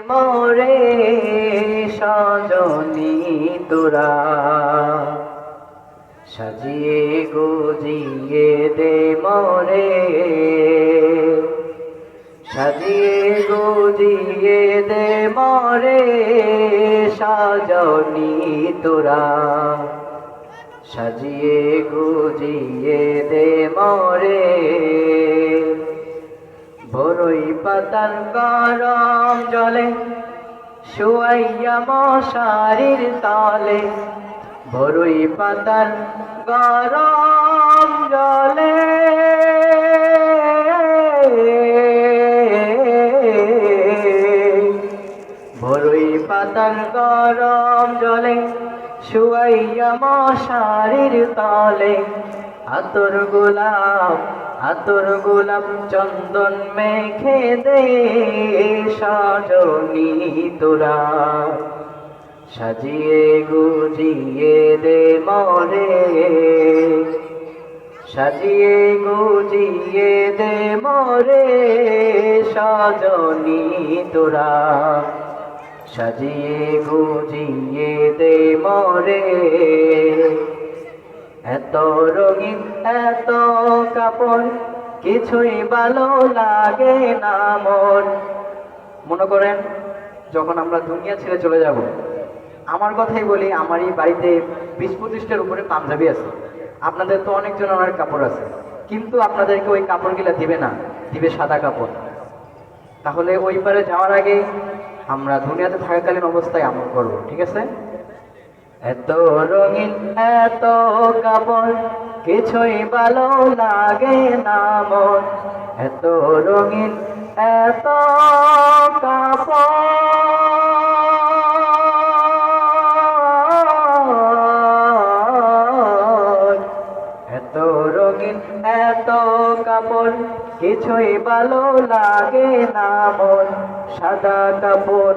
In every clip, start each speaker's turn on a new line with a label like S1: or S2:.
S1: মোরে সজনী তোরা। সাজিয়ে গুজিয়ে দে মোরে। সাজিয়ে গুজিয়ে দে মোরে সজনী তোরা। সাজিয়ে গুজিয়ে দে মোরে। বরই পাতার গরম জলে, শুয়াইয়া মশারির তলে। বরই পাতার গরম জলে বরই পাতার গরম জলে, শুয়াইয়া মশারির তলে। আতর গোলাপ আতর গোলাপ চন্দন মেখে দে সজনী তোরা। সাজিয়ে গুজিয়ে দে মরে। সাজিয়ে গুজিয়ে দে মরে সজনী তোরা। সাজিয়ে গুজিয়ে দে মরে। এত রঙিন, এত কাপড়, কিছুই ভালো লাগে না মন। মনে করেন, যখন আমরা দুনিয়া ছেড়ে চলে যাব, আমার কথাই বলি আমার এই বাড়িতে বিশ পঁচিশটার উপরে পাঞ্জাবি আছে। আপনাদের তো অনেকজন আমার কাপড় আছে, কিন্তু আপনাদেরকে ওই কাপড়গুলো দিবে না, দিবে সাদা কাপড়। তাহলে ওই পারে যাওয়ার আগে আমরা দুনিয়াতে থাকাকালীন অবস্থায় আমল করব, ঠিক আছে? এত রঙিন, এত কাপড়, কিছুই ভালো লাগে না মন এত রঙিন, এত কাপড়। এত রঙিন, এত কাপড় কিছুই ভালো লাগে না মন। সাদা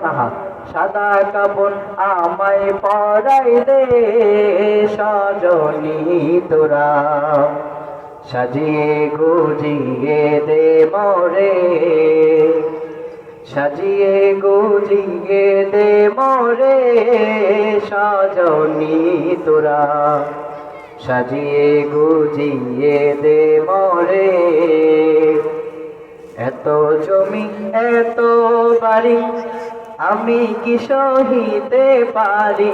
S1: আহা, সাদা কাপড় আমায় পরাই দে সজনী তোরা। সাজিয়ে গুজিয়ে দে মরে। সাজিয়ে গুজিয়ে দে মরে সজনী তোরা। সাজিয়ে গুজিয়ে দে মরে। এত জমি, এত বাড়ি, আমি কি সহিতে পারি?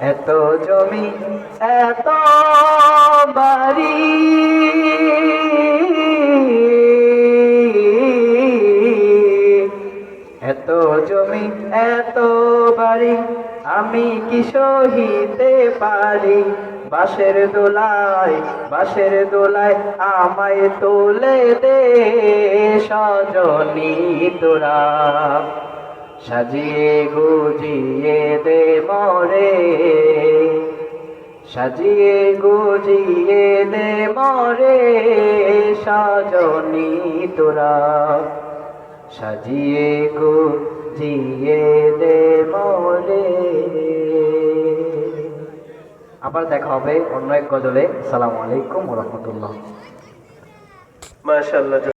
S1: এত জমি, এত বাড়ি। এত জমি, এত বাড়ি, আমি কি সহিতে পারি? বাঁশের দোলায় বাসের দোলায় আমায় তোলে দে সজনী তোরা। সাজিয়ে গুজিয়ে দে মরে। সাজিয়ে গুজিয়ে দে মরে সজনী তোরা। সাজিয়ে গুজিয়ে দে মরে। আবার দেখা হবে অন্য এক গজলে। সালামু আলাইকুম রহমতুল্লাহ।
S2: মাশাআল্লাহ।